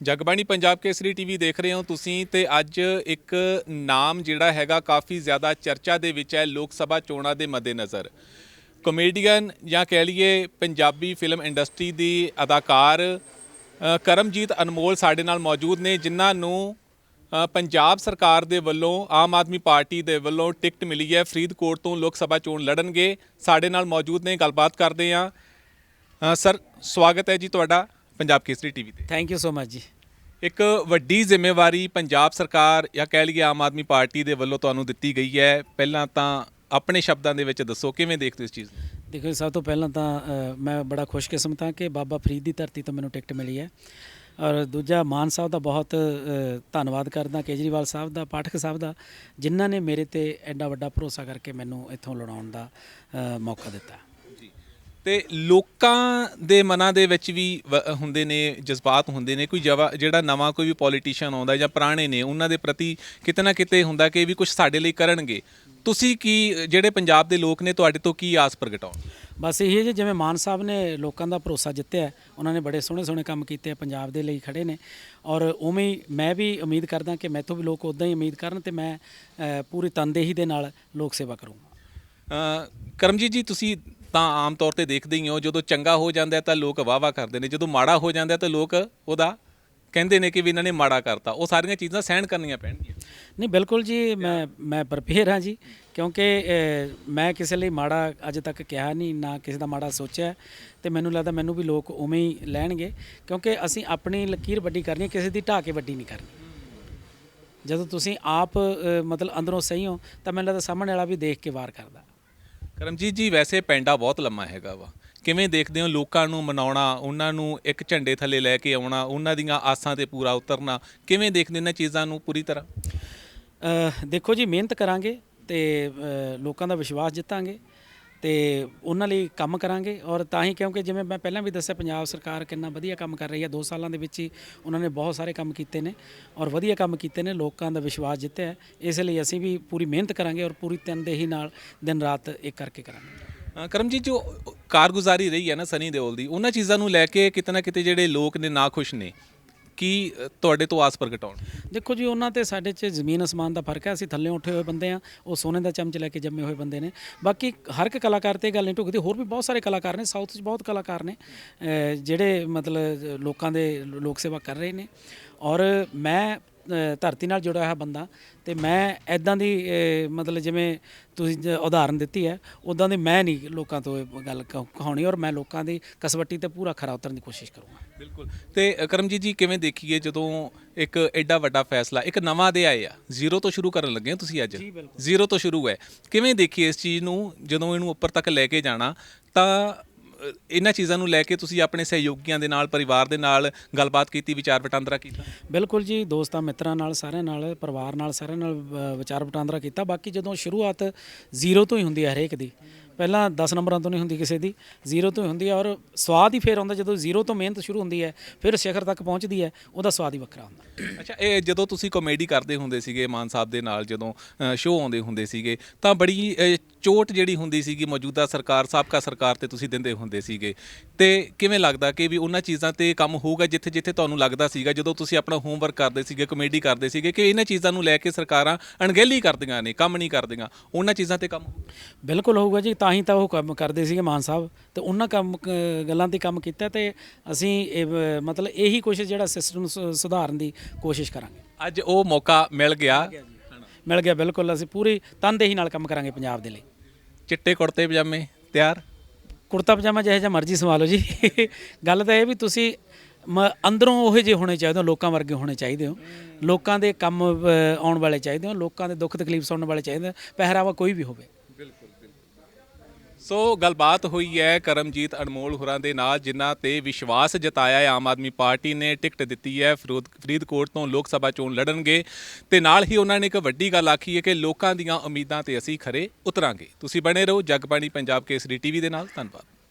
Jagbani Punjab Kesari TV ਦੇਖ ਰਹੇ ਹੋ ਤੁਸੀਂ ਤੇ ਅੱਜ ਇੱਕ ਨਾਮ ਜਿਹੜਾ ਹੈਗਾ ਕਾਫੀ ਜ਼ਿਆਦਾ ਚਰਚਾ ਦੇ ਵਿੱਚ ਹੈ ਲੋਕ ਸਭਾ ਚੋਣਾਂ ਦੇ ਮੱਦੇਨਜ਼ਰ। ਕਮੇਡੀਅਨ ਜਾਂ ਕਹਿ ਲਈਏ ਪੰਜਾਬੀ ਫਿਲਮ ਇੰਡਸਟਰੀ ਦੀ ਅਦਾਕਾਰ ਕਰਮਜੀਤ ਅਨਮੋਲ ਸਾਡੇ ਨਾਲ ਮੌਜੂਦ ਨੇ, ਜਿਨ੍ਹਾਂ ਨੂੰ ਪੰਜਾਬ ਸਰਕਾਰ ਦੇ ਵੱਲੋਂ, ਆਮ ਆਦਮੀ ਪਾਰਟੀ ਦੇ ਵੱਲੋਂ ਟਿਕਟ ਮਿਲੀ ਹੈ। ਫਰੀਦਕੋਟ ਤੋਂ ਲੋਕ ਸਭਾ ਚੋਣ ਲੜਨਗੇ। ਸਾਡੇ ਨਾਲ ਮੌਜੂਦ ਨੇ, ਗੱਲਬਾਤ ਕਰਦੇ ਹਾਂ। ਸਰ, ਸਵਾਗਤ ਹੈ ਜੀ ਤੁਹਾਡਾ। ਪੰਜਾਬ ਕੇਸਰੀ ਟੀਵੀ ਤੇ। ਥੈਂਕ ਯੂ ਸੋ ਮਚ ਜੀ। ਇੱਕ ਵੱਡੀ ਜ਼ਿੰਮੇਵਾਰੀ ਪੰਜਾਬ ਸਰਕਾਰ ਜਾਂ ਕਹਿ ਲਈਏ ਆਮ ਆਦਮੀ ਪਾਰਟੀ ਦੇ ਵੱਲੋਂ ਤੁਹਾਨੂੰ ਦਿੱਤੀ ਗਈ ਹੈ। ਪਹਿਲਾਂ ਤਾਂ ਆਪਣੇ ਸ਼ਬਦਾਂ ਦੇ ਵਿੱਚ ਦੱਸੋ ਕਿਵੇਂ ਦੇਖਦੇ ਹੋ ਇਸ ਚੀਜ਼ ਨੂੰ? ਦੇਖੋ ਸਭ ਤੋਂ ਪਹਿਲਾਂ ਤਾਂ ਮੈਂ ਬੜਾ ਖੁਸ਼ਕਿਸਮਤ ਹਾਂ ਕਿ ਬਾਬਾ ਫਰੀਦ ਦੀ ਧਰਤੀ ਤੋਂ ਮੈਨੂੰ ਟਿਕਟ ਮਿਲੀ ਹੈ। ਔਰ ਦੂਜਾ ਮਾਨ ਸਾਹਿਬ ਦਾ ਬਹੁਤ ਧੰਨਵਾਦ ਕਰਦਾ ਕੇਜਰੀਵਾਲ ਸਾਹਿਬ ਦਾ ਪਾਠਕ ਸਾਹਿਬ ਦਾ ਜਿਨ੍ਹਾਂ ਨੇ ਮੇਰੇ ਤੇ ਐਡਾ ਵੱਡਾ ਭਰੋਸਾ ਕਰਕੇ ਮੈਨੂੰ ਇੱਥੋਂ ਲੜਾਉਣ ਦਾ ਮੌਕਾ ਦਿੱਤਾ। ਤੇ ਲੋਕਾਂ ਦੇ ਮਨਾਂ ਦੇ ਵਿੱਚ ਵੀ ਵ- ਹੁੰਦੇ ਨੇ ਜਜ਼ਬਾਤ ਹੁੰਦੇ ਨੇ ਕੋਈ ਜਵਾ ਜਿਹੜਾ ਨਵਾਂ ਕੋਈ ਵੀ ਪੋਲੀਟੀਸ਼ੀਅਨ ਆਉਂਦਾ ਜਾਂ ਪੁਰਾਣੇ ਨੇ ਉਹਨਾਂ ਦੇ ਪ੍ਰਤੀ ਕਿਤੇ ਨਾ ਕਿਤੇ ਹੁੰਦਾ ਕਿ ਇਹ ਵੀ ਕੁਝ ਸਾਡੇ ਲਈ ਕਰਨਗੇ। ਤੁਸੀਂ ਕੀ ਜਿਹੜੇ ਪੰਜਾਬ ਦੇ ਲੋਕ ਨੇ ਤੁਹਾਡੇ ਤੋਂ ਕੀ ਆਸ ਪ੍ਰਗਟਾਉਣ ਬਸ ਇਹ ਜੀ ਜਿਵੇਂ ਮਾਨ ਸਾਹਿਬ ਨੇ ਲੋਕਾਂ ਦਾ ਭਰੋਸਾ ਜਿੱਤਿਆ ਹੈ, ਉਹਨਾਂ ਨੇ ਬੜੇ ਸੋਹਣੇ ਸੋਹਣੇ ਕੰਮ ਕੀਤੇ ਆ ਪੰਜਾਬ ਦੇ ਲਈ ਖੜੇ ਨੇ। ਔਰ ਉਵੇਂ ਹੀ ਮੈਂ ਵੀ ਉਮੀਦ ਕਰਦਾ ਕਿ ਮੈਥੋਂ ਵੀ ਲੋਕ ਉਦਾਂ ਹੀ ਉਮੀਦ ਕਰਨ ਤੇ ਮੈਂ ਅ, ਪੂਰੀ ਤਨਦੇਹੀ ਦੇ ਨਾਲ ਲੋਕ ਸੇਵਾ ਕਰੂੰਗਾ। ਅ, ਕਰਮਜੀਤ ਜੀ ਤੁਸੀਂ ਤਾਂ ਆਮ ਤੌਰ ਤੇ ਦੇਖਦੇ ਹੀ ਹੋ ਜਦੋਂ ਚੰਗਾ ਹੋ ਜਾਂਦਾ ਤਾਂ ਲੋਕ ਵਾਹ-ਵਾਹ ਕਰਦੇ ਨੇ ਜਦੋਂ ਮਾੜਾ ਹੋ ਜਾਂਦਾ ਤਾਂ ਲੋਕ ਉਹਦਾ ਕਹਿੰਦੇ ਨੇ ਕਿ ਵੀ ਇਹਨਾਂ ਨੇ ਮਾੜਾ ਕਰਤਾ। ਉਹ ਸਾਰੀਆਂ ਚੀਜ਼ਾਂ ਸਹਿਣ ਕਰਨੀਆਂ ਪੈਣਗੀਆਂ। ਨਹੀਂ ਬਿਲਕੁਲ ਜੀ ਮੈਂ ਮੈਂ ਪ੍ਰਪੇਅਰ ਹਾਂ ਜੀ ਕਿਉਂਕਿ ਮੈਂ ਕਿਸੇ ਲਈ ਮਾੜਾ ਅਜੇ ਤੱਕ ਕਿਹਾ ਨਹੀਂ ਨਾ ਕਿਸੇ ਦਾ ਮਾੜਾ ਸੋਚਿਆ ਤੇ ਮੈਨੂੰ ਲੱਗਦਾ ਮੈਨੂੰ ਵੀ ਲੋਕ ਉਵੇਂ ਹੀ ਲੈਣਗੇ ਕਿਉਂਕਿ ਅਸੀਂ ਆਪਣੀ ਲਕੀਰ ਵੱਡੀ ਕਰਨੀ ਹੈ, ਕਿਸੇ ਦੀ ਢਾਹ ਕੇ ਵੱਡੀ ਨਹੀਂ ਕਰਨੀ। ਜਦੋਂ ਤੁਸੀਂ ਆਪ ਮਤਲਬ ਅੰਦਰੋਂ ਸਹੀ ਹੋ ਤਾਂ ਮੈਨੂੰ ਲੱਗਦਾ ਸਾਹਮਣੇ ਵਾਲਾ ਵੀ ਦੇਖ ਕੇ ਵਾਰ ਕਰਦਾ। ਕਰਮਜੀਤ ਜੀ, ਵੈਸੇ ਪੈਂਡਾ ਬਹੁਤ ਲੰਮਾ ਹੈਗਾ ਵਾ। ਕਿਵੇਂ ਦੇਖਦੇ ਹੋ ਲੋਕਾਂ ਨੂੰ ਮਨਾਉਣਾ, ਉਹਨਾਂ ਨੂੰ ਇੱਕ ਝੰਡੇ ਥੱਲੇ ਲੈ ਕੇ ਆਉਣਾ, ਉਹਨਾਂ ਦੀਆਂ ਆਸਾਂ ਤੇ ਪੂਰਾ ਉਤਰਨਾ, ਕਿਵੇਂ ਦੇਖਦੇ ਹੋ ਇਹਨਾਂ ਚੀਜ਼ਾਂ ਨੂੰ ਪੂਰੀ ਤਰ੍ਹਾਂ? ਦੇਖੋ ਜੀ, ਮਿਹਨਤ ਕਰਾਂਗੇ ਤੇ ਲੋਕਾਂ ਦਾ ਵਿਸ਼ਵਾਸ ਜਿੱਤਾਂਗੇ। ਤੇ ਉਹਨਾਂ ਲਈ ਕੰਮ ਕਰਾਂਗੇ ਔਰ ਤਾਂ ਹੀ ਕਿਉਂਕਿ ਜਿਵੇਂ ਮੈਂ ਪਹਿਲਾਂ ਵੀ ਦੱਸਿਆ ਪੰਜਾਬ ਸਰਕਾਰ ਕਿੰਨਾ ਵਧੀਆ ਕੰਮ ਕਰ ਰਹੀ ਹੈ। 2 ਸਾਲਾਂ ਦੇ ਵਿੱਚ ਹੀ ਉਹਨਾਂ ਨੇ ਬਹੁਤ ਸਾਰੇ ਕੰਮ ਕੀਤੇ ਨੇ ਔਰ ਵਧੀਆ ਕੰਮ ਕੀਤੇ ਨੇ ਲੋਕਾਂ ਦਾ ਵਿਸ਼ਵਾਸ ਜਿੱਤਿਆ ਹੈ। ਇਸ ਲਈ ਅਸੀਂ ਵੀ ਪੂਰੀ ਮਿਹਨਤ ਕਰਾਂਗੇ ਔਰ ਪੂਰੀ ਤਨਦੇਹੀ ਨਾਲ ਦਿਨ ਰਾਤ ਇੱਕ ਕਰਕੇ ਕਰਾਂਗੇ। ਅ, ਕਰਮਜੀਤ ਜੋ ਕਾਰਗੁਜ਼ਾਰੀ ਰਹੀ ਹੈ ਨਾ ਸਨੀ ਦਿਓਲ ਦੀ। ਉਹਨਾਂ ਚੀਜ਼ਾਂ ਨੂੰ ਲੈ ਕੇ ਕਿਤੇ ਨਾ ਕਿਤੇ ਜਿਹੜੇ ਲੋਕ ਨੇ ਨਾ ਖੁਸ਼ ਨੇ। ਕੀ ਤੁਹਾਡੇ ਤੋਂ ਆਸ ਪ੍ਰਗਟਾਉਣ ਦੇਖੋ ਜੀ, ਉਹਨਾਂ ਤੇ ਸਾਡੇ 'ਚ ਜ਼ਮੀਨ ਅਸਮਾਨ ਦਾ ਫ਼ਰਕ ਹੈ। ਅਸੀਂ ਥੱਲੇ ਉੱਠੇ ਹੋਏ ਬੰਦੇ ਆ ਉਹ ਸੋਨੇ ਦਾ ਚਮਚ ਲੈ ਕੇ ਜੰਮੇ ਹੋਏ ਬੰਦੇ ਨੇ। ਬਾਕੀ ਹਰ ਇੱਕ ਕਲਾਕਾਰ ਤੇ ਇਹ ਗੱਲ ਨਹੀਂ ਢੁਕਦੀ। ਹੋਰ ਵੀ ਬਹੁਤ ਸਾਰੇ ਕਲਾਕਾਰ ਨੇ। ਸਾਊਥ 'ਚ ਬਹੁਤ ਕਲਾਕਾਰ ਨੇ। ਜਿਹੜੇ ਮਤਲਬ ਲੋਕਾਂ ਦੇ ਲੋਕ ਸੇਵਾ ਕਰ ਰਹੇ ਨੇ। ਔਰ ਮੈਂ ਧਰਤੀ ਨਾਲ ਜੁੜਿਆ ਹੋਇਆ ਬੰਦਾ ਤੇ ਮੈਂ ਐਦਾਂ ਦੀ ਮਤਲਬ ਜਿਵੇਂ ਤੁਸੀਂ ਉਦਾਹਰਨ ਦਿੱਤੀ ਹੈ ਉਦਾਂ ਦੀ ਮੈਂ ਨਹੀਂ ਲੋਕਾਂ ਤੋਂ ਇਹ ਗੱਲ ਕਹ- ਕਹਾਉਣੀ ਔਰ ਮੈਂ ਲੋਕਾਂ ਦੀ ਕਸਵੱਟੀ ਤੇ ਪੂਰਾ ਖਰਾ ਉਤਰਨ ਦੀ ਕੋਸ਼ਿਸ਼ ਕਰੂੰਗਾ। ਬਿਲਕੁਲ। ਤੇ ਕਰਮਜੀਤ ਜੀ ਕਿਵੇਂ ਦੇਖੀਏ ਜਦੋਂ ਇੱਕ ਐਡਾ ਵੱਡਾ ਫੈਸਲਾ ਇੱਕ ਨਵਾਂ ਦੇ ਆਏ ਆ ਜ਼ੀਰੋ ਤੋਂ ਸ਼ੁਰੂ ਕਰਨ ਲੱਗੇ ਹੋ ਤੁਸੀਂ ਅੱਜ? ਜ਼ੀਰੋ ਤੋਂ ਸ਼ੁਰੂ ਹੈ। ਕਿਵੇਂ ਦੇਖੀਏ ਇਸ ਚੀਜ਼ ਨੂੰ ਜਦੋਂ ਇਹਨੂੰ ਉੱਪਰ ਤੱਕ ਲੈ ਕੇ ਜਾਣਾ ਤਾਂ ਇਹਨਾਂ ਚੀਜ਼ਾਂ ਨੂੰ ਲੈ ਕੇ ਤੁਸੀਂ ਆਪਣੇ ਸਹਿਯੋਗੀਆਂ ਦੇ ਨਾਲ, ਪਰਿਵਾਰ ਦੇ ਨਾਲ ਗੱਲਬਾਤ ਕੀਤੀ, ਵਿਚਾਰ ਵਟਾਂਦਰਾ ਕੀਤਾ? ਬਿਲਕੁਲ ਜੀ, ਦੋਸਤਾਂ, ਮਿੱਤਰਾਂ ਨਾਲ, ਸਾਰਿਆਂ ਨਾਲ, ਪਰਿਵਾਰ ਨਾਲ, ਸਾਰਿਆਂ ਨਾਲ ਵਿਚਾਰ ਵਟਾਂਦਰਾ ਕੀਤਾ। ਬਾਕੀ ਜਦੋਂ ਸ਼ੁਰੂਆਤ ਜ਼ੀਰੋ ਤੋਂ ਹੀ ਹੁੰਦੀ ਹੈ ਹਰੇਕ ਦੀ ਪਹਿਲਾਂ 10 ਨੰਬਰਾਂ ਤੋਂ ਨਹੀਂ ਹੁੰਦੀ ਕਿਸੇ ਦੀ ਜ਼ੀਰੋ ਤੋਂ ਹੀ ਹੁੰਦੀ ਹੈ ਔਰ ਸਵਾਦ ਹੀ ਫੇਰ ਆਉਂਦਾ ਜਦੋਂ ਜ਼ੀਰੋ ਤੋਂ ਮਿਹਨਤ ਸ਼ੁਰੂ ਹੁੰਦੀ ਹੈ ਫਿਰ ਸਿਖਰ ਤੱਕ ਪਹੁੰਚਦੀ ਹੈ ਉਹਦਾ ਸਵਾਦ ਹੀ ਵੱਖਰਾ ਹੁੰਦਾ। ਅੱਛਾ ਇਹ ਜਦੋਂ ਤੁਸੀਂ ਕਾਮੇਡੀ ਕਰਦੇ ਹੁੰਦੇ ਸੀਗੇ ਮਾਨ ਸਾਹਿਬ ਦੇ ਨਾਲ ਜਦੋਂ ਸ਼ੋਅ ਆਉਂਦੇ ਹੁੰਦੇ ਸੀਗੇ ਤਾਂ ਬੜੀ ਚੋਟ ਜਿਹੜੀ ਹੁੰਦੀ ਸੀਗੀ ਮੌਜੂਦਾ ਸਰਕਾਰ ਸਾਬਕਾ ਸਰਕਾਰ ਤੇ ਤੁਸੀਂ ਦਿੰਦੇ ਹੁੰਦੇ ਸੀਗੇ। ਤੇ ਕਿਵੇਂ ਲੱਗਦਾ ਕਿ ਵੀ ਉਹਨਾਂ ਚੀਜ਼ਾਂ ਤੇ ਕੰਮ ਹੋਊਗਾ ਜਿੱਥੇ ਜਿੱਥੇ ਤੁਹਾਨੂੰ ਲੱਗਦਾ ਸੀਗਾ ਜਦੋਂ ਤੁਸੀਂ ਆਪਣਾ ਹੋਮਵਰਕ ਕਰਦੇ ਸੀਗੇ ਕਾਮੇਡੀ ਕਰਦੇ ਸੀਗੇ ਕਿ ਇਹਨਾਂ ਚੀਜ਼ਾਂ ਨੂੰ ਲੈ ਕੇ ਸਰਕਾਰਾਂ ਅਣਗਹਿਲੀ ਕਰਦੀਆਂ ਨੇ ਕੰਮ ਨਹੀਂ ਕਰਦੀਆਂ ਉਹਨਾਂ ਚੀਜ਼ਾਂ ਤੇ ਕੰਮ ਬਿਲਕੁਲ ਹੋਊਗਾ ਜੀ ਤਾਂ ਹੀ ਤਾਂ ਉਹ ਕੰਮ ਕਰਦੇ ਸੀਗੇ ਮਾਨ ਸਾਹਿਬ ਤੇ ਉਹਨਾਂ ਕੰਮ ਕ- ਗੱਲਾਂ ਤੇ ਕੰਮ ਕੀਤਾ ਤੇ ਅਸੀਂ ਇਹ, ਮਤਲਬ ਇਹੀ ਕੋਸ਼ਿਸ਼ ਜਿਹੜਾ ਸਿਸਟਮ ਸੁਧਾਰਨ ਦੀ ਕੋਸ਼ਿਸ਼ ਕਰਾਂਗੇ। ਅੱਜ ਉਹ ਮੌਕਾ ਮਿਲ ਗਿਆ। ਮਿਲ ਗਿਆ ਬਿਲਕੁਲ ਅਸੀਂ ਪੂਰੀ ਤਨਦੇਹੀ ਨਾਲ ਕੰਮ ਕਰਾਂਗੇ ਪੰਜਾਬ ਦੇ ਲਈ। ਚਿੱਟੇ ਕੁੜਤੇ ਪਜਾਮੇ ਤਿਆਰ? ਕੁੜਤਾ ਪਜਾਮਾ ਜਿਹੇ ਜਿਹਾ ਮਰਜ਼ੀ ਸਵਾ ਲਓ ਜੀ। ਗੱਲ ਤਾਂ ਇਹ ਵੀ ਤੁਸੀਂ ਮ- ਅੰਦਰੋਂ ਉਹੇ ਜਿਹੇ ਹੋਣੇ ਚਾਹੀਦੇ ਹੋ ਲੋਕਾਂ ਵਰਗੇ ਹੋਣੇ ਚਾਹੀਦੇ ਹੋ। ਲੋਕਾਂ ਦੇ ਕੰਮ ਅ, ਆਉਣ ਵਾਲੇ ਚਾਹੀਦੇ ਹੋ ਲੋਕਾਂ ਦੇ ਦੁੱਖ ਤਕਲੀਫ ਸੁਣਨ ਵਾਲੇ ਚਾਹੀਦੇ ਹੋ। ਪਹਿਰਾਵਾ ਕੋਈ ਵੀ ਹੋਵੇ। ਸੋ ਗੱਲਬਾਤ ਹੋਈ ਹੈ ਕਰਮਜੀਤ ਅਨਮੋਲ ਹੁਰਾਂ ਦੇ ਨਾਲ, ਜਿਨ੍ਹਾਂ ਤੇ ਵਿਸ਼ਵਾਸ ਜਤਾਇਆ ਹੈ। ਆਮ ਆਦਮੀ ਪਾਰਟੀ ਨੇ ਟਿਕਟ ਦਿੱਤੀ ਹੈ। ਫਰੂਦ- ਫਰੀਦਕੋਟ ਤੋਂ ਲੋਕ ਸਭਾ ਚੋਣ ਲੜਨਗੇ। ਤੇ ਨਾਲ ਹੀ ਉਹਨਾਂ ਨੇ ਇੱਕ ਵੱਡੀ ਗੱਲ ਆਖੀ ਹੈ ਕਿ ਲੋਕਾਂ ਦੀਆਂ ਉਮੀਦਾਂ ਤੇ ਅਸੀਂ ਖਰੇ ਉਤਰਾਂਗੇ। ਤੁਸੀਂ ਬਣੇ ਰਹੋ ਜਗਬਾਣੀ ਪੰਜਾਬ ਕੇਸਰੀ ਟੀਵੀ ਦੇ ਨਾਲ। ਧੰਨਵਾਦ।